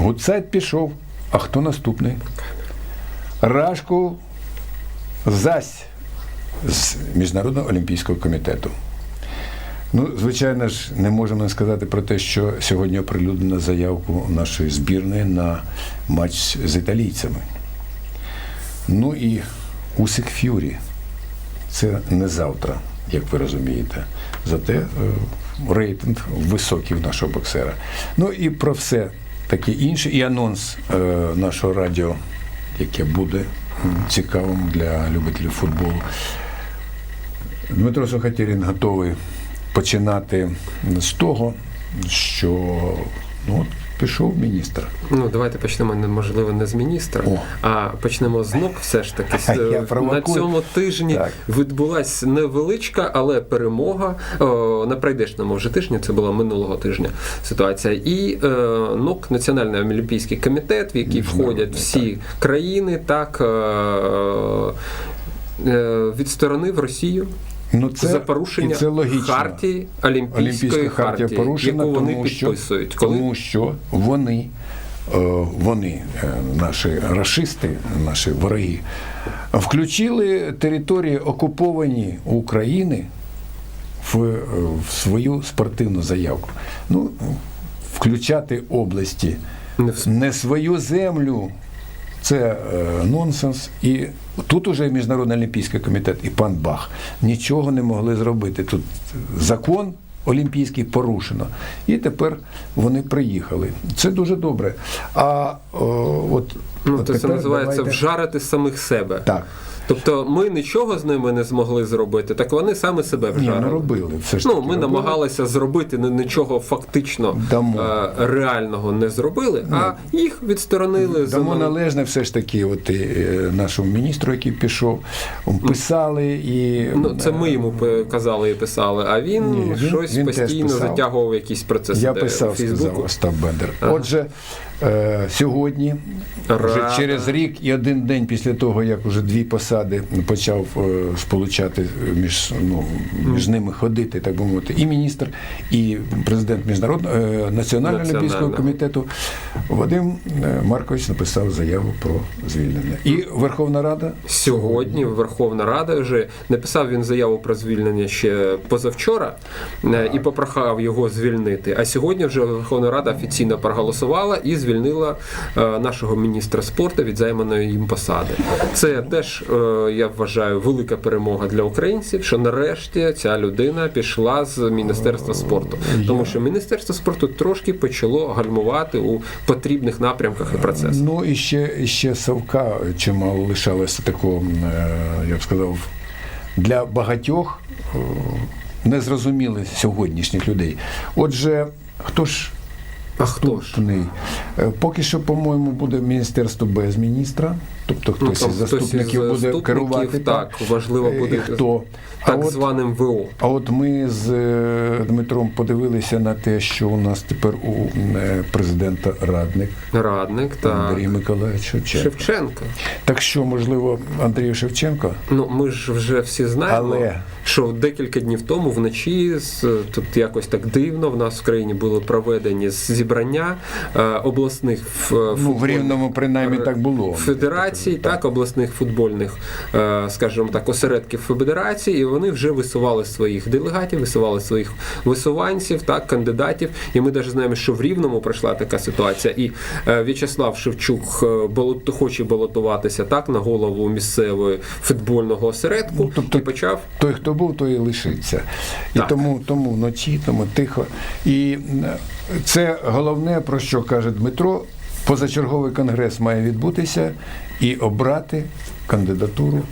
Гуцайт пішов. А хто наступний? Рашку зась з Міжнародного олімпійського комітету. Ну, звичайно ж, не можемо сказати про те, що сьогодні оприлюднено заявку нашої збірної на матч з італійцями. Ну і Усик Ф'юрі. Це не завтра, як ви розумієте. Зате е, рейтинг високий в нашого боксера. Ну і про все таке інше. І анонс е, нашого радіо, яке буде цікавим для любителів футболу. Дмитро Сухатєрін готовий починати з того, що ну, от пішов міністр. Ну, давайте почнемо не- можливо не з міністра, О. а почнемо з НОК. Все ж таки Я Е, на цьому тижні Так. відбулася невеличка, але перемога О, на прийдешньому вже тижні. Це була минулого тижня ситуація. І е, НОК, Національний олімпійський комітет, в який входять всі країни, так е, е, відсторонив Росію. Ну, це, за порушення і це логічно. хартії Олімпійської Олімпійська хартія хартії, порушена, яку вони тому що. Коли тому що вони, е, вони, е, наші расисти, наші вороги, включили території окуповані України в, е, в свою спортивну заявку. Ну, включати області не свою землю. Це е, нонсенс. І тут уже Міжнародний олімпійський комітет і пан Бах нічого не могли зробити. Тут закон олімпійський порушено. І тепер вони приїхали. Це дуже добре. А о, от, Ну, от це називається давайте- вжарити самих себе. Так. Тобто ми нічого з ними не змогли зробити, так вони саме себе Ні, не робили. Все ж Ну, ми робили. намагалися зробити ну, нічого фактично е, реального не зробили, а їх відсторонили Дамо належне все ж таки, от, і, е, нашому міністру, який пішов, писали і Ну, це ми йому казали і писали, а він, Ні, він- щось він постійно затягував якісь процеси Я писав, Фейсбуку. сказав Остап Бендер. Ага. Отже, е, сьогодні, вже через рік і один день після того, як вже дві посади почав е, сполучати між, ну, між ними ходити, так би мовити, і міністр, і президент міжнародного е, національного олімпійського комітету. Вадим е, Маркович написав заяву про звільнення. І Верховна Рада? Сьогодні Верховна Рада вже написав він заяву про звільнення ще позавчора е, і попрохав його звільнити. А сьогодні вже Верховна Рада офіційно проголосувала і звільнила е, нашого міністра спорту від займаної їм посади. Це теж е, я вважаю велика перемога для українців, що нарешті ця людина пішла з міністерства спорту, тому що міністерство спорту трошки почало гальмувати у потрібних напрямках і процесах. Ну і ще, і ще Савка чимало лишалося такого, е, я б сказав, для багатьох незрозумілих сьогоднішніх людей. Отже, хто ж А хто ж? наступний? Е, Поки що, по-моєму, буде міністерство без міністра, тобто Ну, хтось там із хтось заступників із буде керувати. так, важливо Е, буде хто. А так от, званим ВО. а от ми з е, Дмитром подивилися на те, що у нас тепер у президента радник Радник та Андрій Миколаївич Шевченко. Шевченко. Так що, можливо, Андрію Шевченко? Ну ми ж вже всі знаємо, Але- що декілька днів тому вночі тут якось так дивно в нас в країні були проведені зібрання е, обласних Ну, в Рівному принаймні так було. федерацій, так, обласних футбольних, е, скажімо так, осередків федерації, і вони вже висували своїх делегатів, висували своїх висуванців, так, кандидатів. І ми навіть знаємо, що в Рівному пройшла така ситуація. І е, В'ячеслав Шевчук е, балот, хоче балотуватися так на голову місцевого футбольного осередку Ну, тобто- і почав. Той, хто був, то і лишиться. І Так. тому, тому вночі, тому тихо. І е, це головне, про що каже Дмитро. Позачерговий конгрес має відбутися і обрати кандидатуру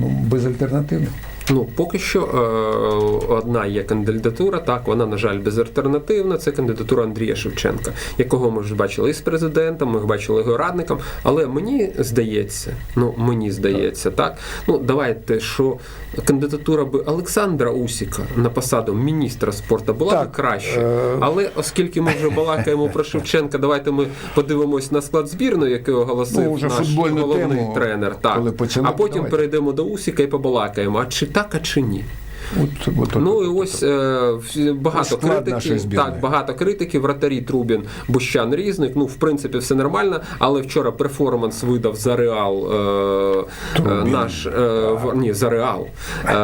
ну, безальтернативну. Ну, поки що е, одна є кандидатура, так, вона, на жаль, безальтернативна. Це кандидатура Андрія Шевченка, якого ми вже бачили і з президентом, ми бачили його радником. Але мені здається, ну мені здається, так. Ну, давайте, що кандидатура би Олександра Усіка на посаду міністра спорту була Так, б краще. е, Але оскільки ми вже балакаємо про Шевченка, давайте ми подивимось на склад збірної, який оголосив Ну, наш головний тему, тренер. Так. коли а потім давайте. перейдемо до Усіка і побалакаємо, а чи так, а чи ні. От, от, от, Ну і ось е, багато критики. Так, багато критики. Вратарі Трубін, Бущан, Різник. Ну, в принципі, все нормально. Але вчора перформанс видав за Реал е, е, наш е, в- ні, за Реал. Е,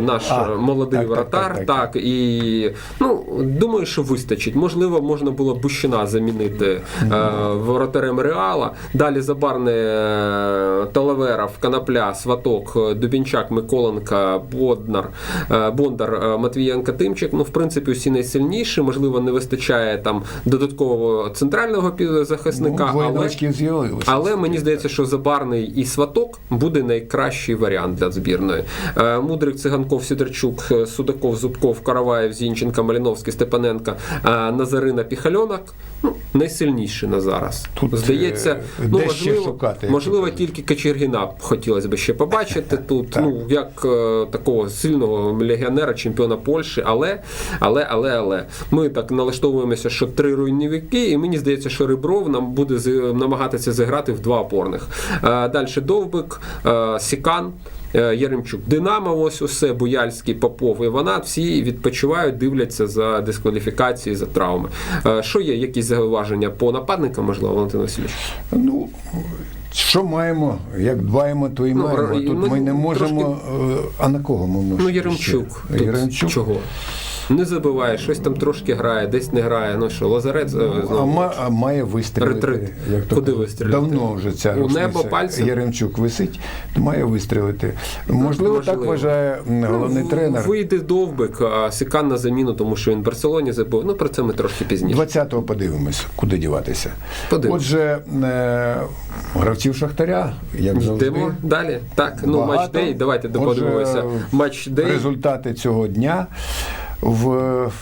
наш А, молодий так, так, вратар. так, Так, так. і ну думаю, що вистачить. Можливо, можна було Бущина замінити е, воротарем Реала. Далі забарне е, Талаверов, Канапля, Сваток, Дубінчак, Миколенка, Боднар, Бондар, е, Матвієнка, Тимчик. Ну, в принципі, усі найсильніші. Можливо, не вистачає там додаткового центрального півзахисника. ну, але... Але мені здається, що Забарний і Сваток буде найкращий варіант для збірної. Е, Мудрик, Циганков, Сідорчук, е, Судаков, Зубков, Караваєв, Зінченка, Маліновський, Степаненка, е, Назарина, Піхальонок. Ну, найсильніші на зараз. Тут, Здається, е, ну, можливо, шукати, можливо тільки Качергіна хотілося б ще побачити тут. Ну, як е, такого сильного легіонера, чемпіона Польщі, але, але, але, але. Ми так налаштовуємося, що три руйнівики, і мені здається, що Ребров нам буде намагатися зіграти в два опорних. Е, Далі Довбик, е, Сікан. е, Яремчук, Динамо, ось усе, Буяльський, Попов і вона всі відпочивають, дивляться за дискваліфікації, за травми. Що є, якісь зауваження по нападникам, можливо, Валентин Васильович? Ну, що маємо, як дбаємо, то і Ну, маємо. Тут ми, ми не можемо. трошки- е, А на кого ми можемо? Ну, Яремчук. ще? Тут Яремчук. Чого? Не забиває, щось там трошки грає, десь не грає. Ну що, Лазарець е, А, а має вистрілити. Ретрит. Як то Куди вистрілити? Давно вже ця У небо пальцем? Яремчук висить, то має вистрілити. Можливо, так вважає головний Ну, тренер. Вийде довбик, а Сікан на заміну, тому що він в Барселоні забив. Ну про це ми трошки пізніше. 20-го подивимось, куди діватися. Подивимось. Отже, е, гравців Шахтаря, як завжди. Йдемо далі. Так, ну матч дей. Давайте Отже, подивимося. Матч дей. Результати цього дня в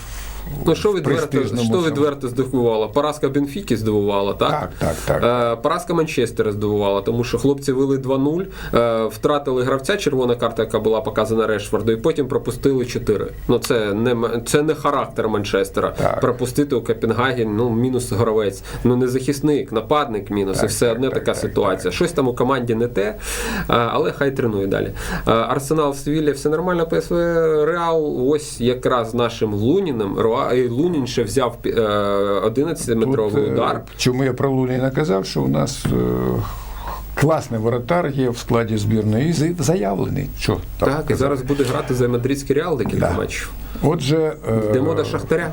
Ну що відверто, що відверто здивувала? Поразка Бенфіки здивувала, так? Так, так, так. Е, Поразка Манчестера здивувала, тому що хлопці вели 2-0, е, втратили гравця, червона карта, яка була показана Решфорду, і потім пропустили 4. Ну це не це не характер Манчестера. Так. Пропустити у Копенгаген, ну мінус гравець. Ну не захисник, нападник мінус. Так, і все так, одне так, така так, ситуація. Щось там у команді не те, е, але хай тренує далі. Арсенал Свілля, все нормально. ПСВ Реал, ось якраз нашим Луніним. І Лунін ще взяв е, 11-метровий Тут, е, удар. Чому я про Луніна казав, що у нас е, класний воротар є в складі збірної і заявлений. Що Так, і зараз буде грати за мадридський реал декілька Да. матчів. Отже, е, Йдемо до Шахтаря.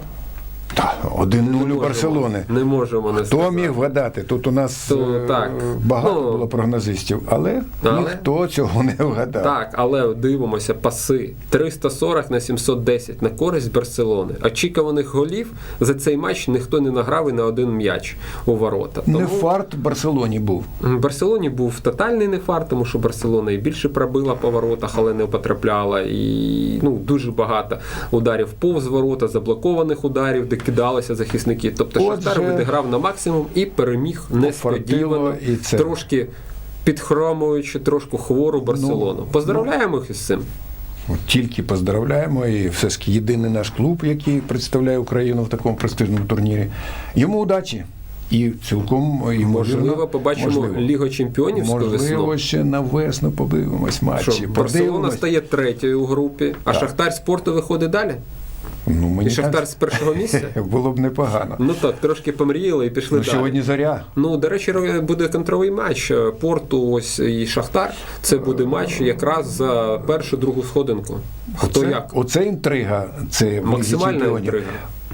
Та, 1-0 у Барселони. Не можемо не Хто сказати. міг вгадати? Тут у нас То, е, так. багато Ну, було прогнозистів, але, але- ніхто цього не вгадав. Так, але дивимося паси 340 на 710 на користь Барселони. Очікуваних голів за цей матч ніхто не награв і на один м'яч у ворота. Не фарт в Барселоні був. В Барселоні був тотальний нефарт, тому що Барселона і більше пробила по воротах, але не потрапляла. І ну, дуже багато ударів повз ворота, заблокованих ударів, де кидалися захисники. Тобто Отже, Шахтар відіграв на максимум і переміг несподівано, і це. трошки підхромуючи, трошки хвору Барселону. Ну, Поздравляємо їх із цим. От Тільки поздравляємо, і все ж єдиний наш клуб, який представляє Україну в такому престижному турнірі. Йому удачі. І цілком ймовірно, Можливо, побачимо можливо. Лігу Чемпіонівську Можливо, весну. ще на весну подивимось матчі. Що, Барселона стає третьою у групі, а Так. Шахтар спорту виходить далі. Ну, І мені Шахтар так з першого місця. було б непогано. Ну так, трошки помріяли і пішли Ну, далі. сьогодні заря. Ну, до речі, буде контровий матч е, Порту ось і Шахтар. Це буде матч якраз за першу другу сходинку. Хто оце, як? Оце інтрига. Це Максимальна інтрига.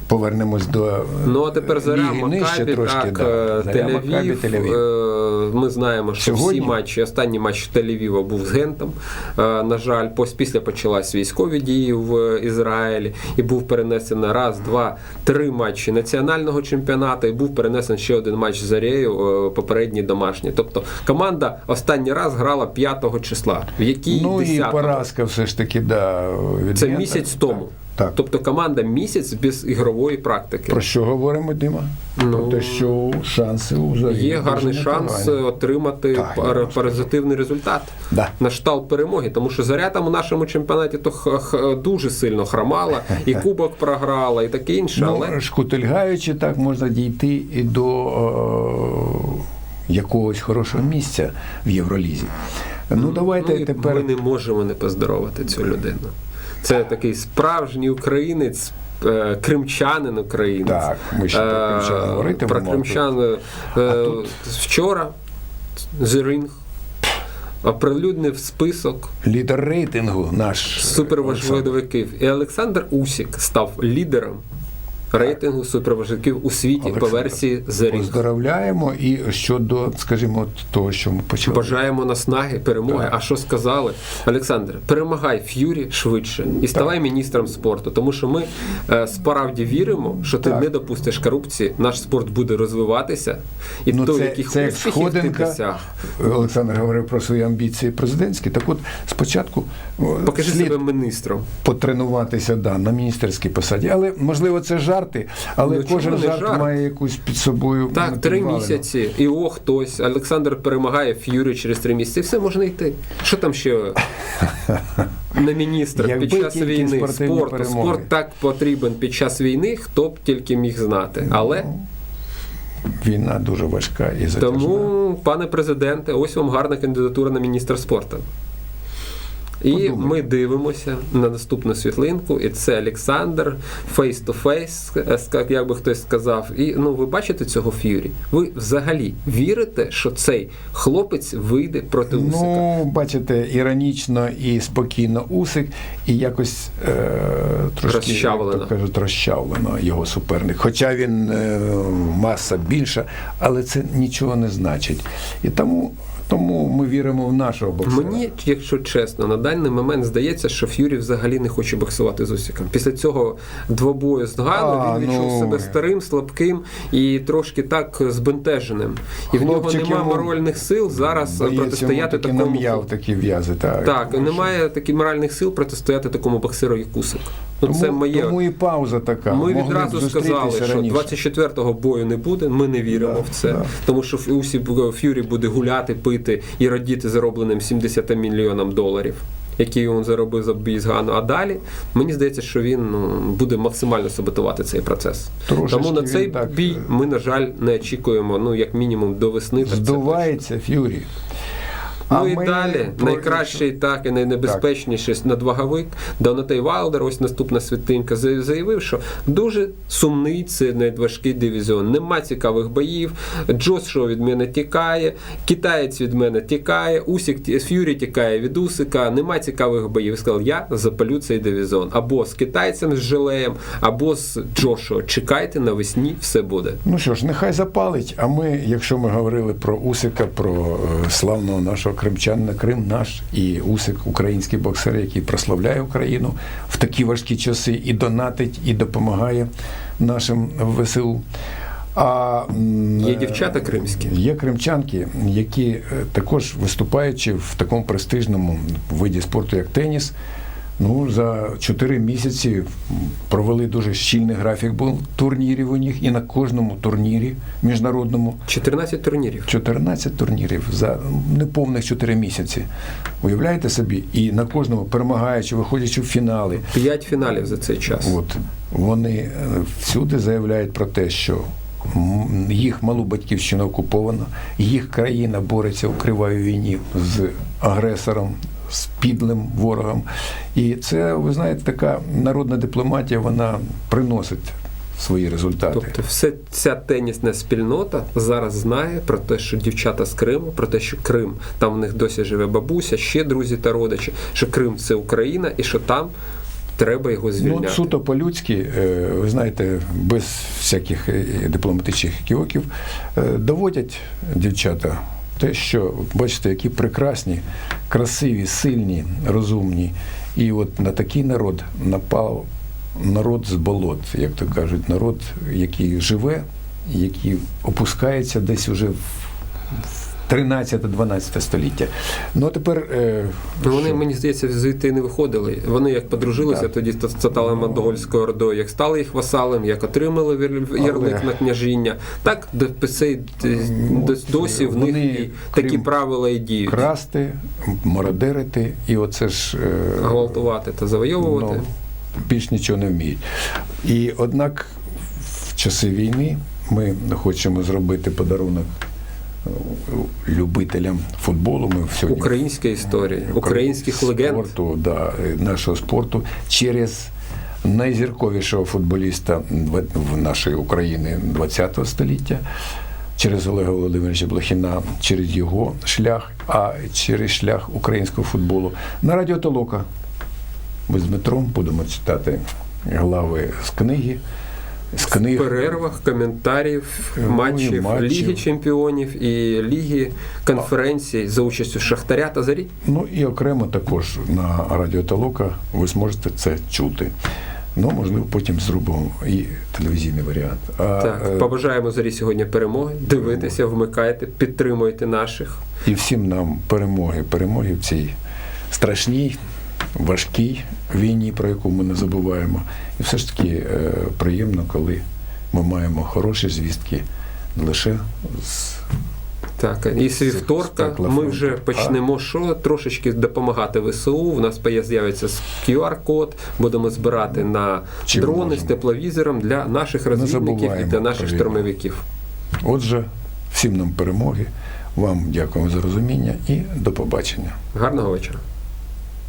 Повернемось до Ну а тепер заря Макабі, трошки. так, да. е, Тель-Авів. Тель-Авів. Е, Ми знаємо, що Сьогодні? всі матчі, останній матч Тель-Авіва був з Гентом. Е, На жаль, після почалась військові дії в Ізраїлі і був перенесено раз, два, три матчі національного чемпіонату, і був перенесений ще один матч з Зарею, е, попередній домашній. Тобто команда останній раз грала 5 числа. В якій Ну і поразка все ж таки, да, від Це місяць тому. Так. Тобто команда місяць без ігрової практики. Про що говоримо, Дима? Ну, Про те, що шанси Зарі Є гарний шанс непогані. отримати Так, позитивний результат Да. на штал перемоги, тому що заря там у нашому чемпіонаті то х- х- дуже сильно хромала, і кубок програла, і таке інше. Але Ну, шкутильгаючи, так можна дійти і до е, якогось хорошого місця в Євролізі. Ну, давайте ну, тепер. ми не можемо не поздоровити цю людину. Це такий справжній українець. е, Кримчанин українець. Так, ми ще про Е, кримчан говорити. Про кримчан е, е, вчора Зерінг оприлюднив список Лідер рейтингу наш суперважливиків. І Олександр Усік став лідером рейтингу суперважливиків у світі по Олександр, версії Зеринг. Поздоровляємо і щодо, скажімо, того, що ми почали. Бажаємо наснаги, перемоги. Так. А що сказали? Олександр, перемагай Ф'юрі швидше і ставай міністром спорту, тому що ми е, справді віримо, що ти Так. не допустиш корупції, наш спорт буде розвиватися, і Ну, то, це, яких це сходинка. досяг. Олександр говорив про свої амбіції президентські. Так от спочатку Покажи слід себе міністром. потренуватися да, на міністерській посаді. Але можливо це жарти, але Ну, кожен жарт, жарт? має якусь під собою. Так, три місяці, і о, хтось. Олександр перемагає Ф'юрі через три місяці. Все можна йти. Що там ще на міністра під час війни спорту? перемоги. Спорт так потрібен під час війни, хто б тільки міг знати. Але Війна дуже важка і затяжна. тому, пане президенте, ось вам гарна кандидатура на міністра спорту. І Подумай. ми дивимося на наступну світлинку, і це Олександр face to face, е, як би хтось сказав. І ну ви бачите цього ф'юрі? Ви взагалі вірите, що цей хлопець вийде проти Усика? Ну, бачите, іронічно і спокійно Усик, і якось е, трошки Розчавлено. як кажуть, розчавлено його суперник. Хоча він е, маса більша, але це нічого не значить. І тому, тому ми віримо в нашого боксера. Мені, якщо чесно, на даний момент здається, що Ф'юрі взагалі не хоче боксувати з Усіком. Після цього двобою з Гану він відчув ну. себе старим, слабким і трошки так збентеженим. І в нього немає моральних сил зараз Здається, протистояти такому. нам'яв такі в'язи. Так, Так, немає таких моральних сил протистояти такому боксеру, як Усик. Ну, Тому, це моє. тому і пауза така. Ми Могли відразу сказали, що раніше. 24-го бою не буде. Ми не віримо Да, в це, да. тому що Усі Ф'юрі буде гуляти, пити і радіти заробленим 70 мільйонам доларів. Які він заробив за бій з Гану. А далі мені здається, що він ну, буде максимально саботувати цей процес. Трошечки Тому на цей так, бій ми, на жаль, не очікуємо, ну як мінімум, до весни. так це Ф'юрі. Ну і далі про- найкращий, так і найнебезпечніший надваговик Донатей Вайлдер, ось наступна світинка, заявив, що дуже сумний це надважкий дивізіон. Нема цікавих боїв. Джошуа від мене тікає, китаєць від мене тікає, Усік Ф'юрі тікає від Усика. Нема цікавих боїв. Сказав, я запалю цей дивізіон. Або з китайцем з Желеєм, або з Джошуа. Чекайте навесні, все буде. Ну що ж, нехай запалить. А ми, якщо ми говорили про Усика, про е, славного нашого кримчанина, Крим наш і Усик, український боксер, який прославляє Україну в такі важкі часи і донатить, і допомагає нашим ВСУ. А Є дівчата кримські. Є кримчанки, які е, також виступаючи в такому престижному виді спорту, як теніс, ну за 4 місяці провели дуже щільний графік був турнірів у них, і на кожному турнірі міжнародному 14 турнірів. 14 турнірів за неповних 4 місяці. Уявляєте собі, і на кожному перемагаючи, виходячи в фінали, 5 фіналів за цей час. От вони е, всюди заявляють про те, що їх малу батьківщина окупована, їх країна бореться у кривавій війні з агресором, з підлим ворогом. І це, ви знаєте, така народна дипломатія, вона приносить свої результати. Тобто, все ця тенісна спільнота зараз знає про те, що дівчата з Криму, про те, що Крим там в них досі живе бабуся, ще друзі та родичі, що Крим це Україна і що там треба його Ну, суто по-людськи, е, ви знаєте, без всяких е, дипломатичних кіоків, е, доводять дівчата те, що бачите, які прекрасні, красиві, сильні, розумні. І от на такий народ напав народ з болот, як то кажуть, народ, який живе, який опускається десь уже в. 13-12 століття. Ну а тепер е, Ну, Вони, що? мені здається, звідти не виходили. Вони як подружилися Так. тоді з татарами монгольською ордою, як стали їх васалом, як отримали ярлик Але- на княжіння, так до Ну, досі в них вони, і такі крім правила і діють. красти, мародерити, і оце ж е, Гвалтувати та завойовувати. ну, більш нічого не вміють. І однак в часи війни ми хочемо зробити подарунок любителям футболу. Ми сьогодні Українська історія, українських легенд. спорту, да, нашого спорту через найзірковішого футболіста в в нашої України ХХ століття, через Олега Володимировича Блохіна, через його шлях, а через шлях українського футболу. На радіо Толока ми з Дмитром будемо читати глави з книги. З В перервах, коментарів, Ну, матчів, матчів. Ліги Чемпіонів і Ліги конференцій за участю Шахтаря та Зарі. Ну і окремо також на Радіо Толока ви зможете це чути. Ну, можливо, потім зробимо і телевізійний варіант. А, Так, е, побажаємо Зарі сьогодні перемоги. Дивитеся, вмикайте, підтримуйте наших. і всім нам перемоги, перемоги в цій страшній, важкій війні, про яку ми не забуваємо. І все ж таки е, приємно, коли ми маємо хороші звістки лише з Так, і з вівторка ми вже почнемо що трошечки допомагати ВСУ. У нас з'явиться QR-код, будемо збирати на Чим дрони з тепловізором для наших розвідників і для наших штурмовиків. Отже, всім нам перемоги, вам дякуємо за розуміння і до побачення. Гарного вечора.